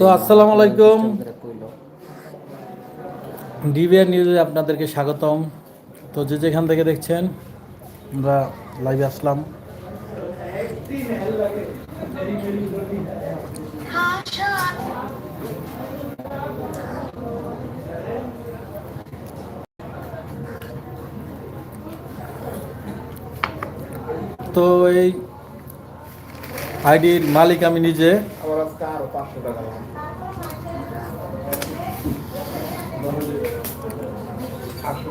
তো আসসালামু আলাইকুম। ডিবিআর নিউজে আপনাদেরকে স্বাগতম। তো যে যেখান থেকে দেখছেন, আমরা লাইভে আসলাম। তো এই আইডির মালিক আমি নিজে। আমার আজকে আরও পাঁচশো টাকা লাগবে।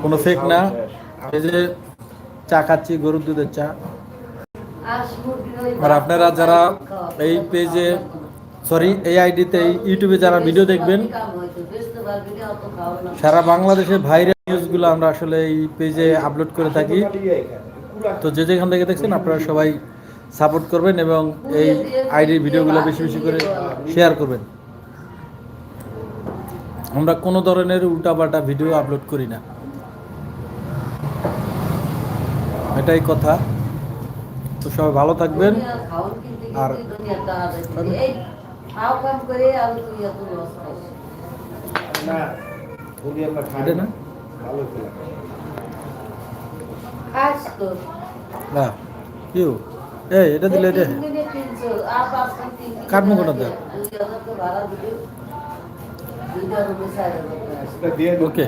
কোনো ফেক না। এই যে চা খাচ্ছি গরুর দুধের চা। আর আপনারা যারা এই পেজে সরি এই আইডিতে এই ইউটিউবে যারা ভিডিও দেখবেন সারা বাংলাদেশের ভাইরাল নিউজগুলো আমরা আসলে এই পেজে আপলোড করে থাকি। তো যে যেখান থেকে দেখছেন আপনারা সবাই সাপোর্ট করবেন এবং এই আইডির ভিডিওগুলো বেশি বেশি করে শেয়ার করবেন। আমরা কোনো ধরনের উল্টাপাল্টা ভিডিও আপলোড করি না। এটাই কথা। তো সবাই ভালো থাকবেন। আর না, কিউ? এই এটা দিলে এটা কাটবো কোনটা দেখ? ওকে।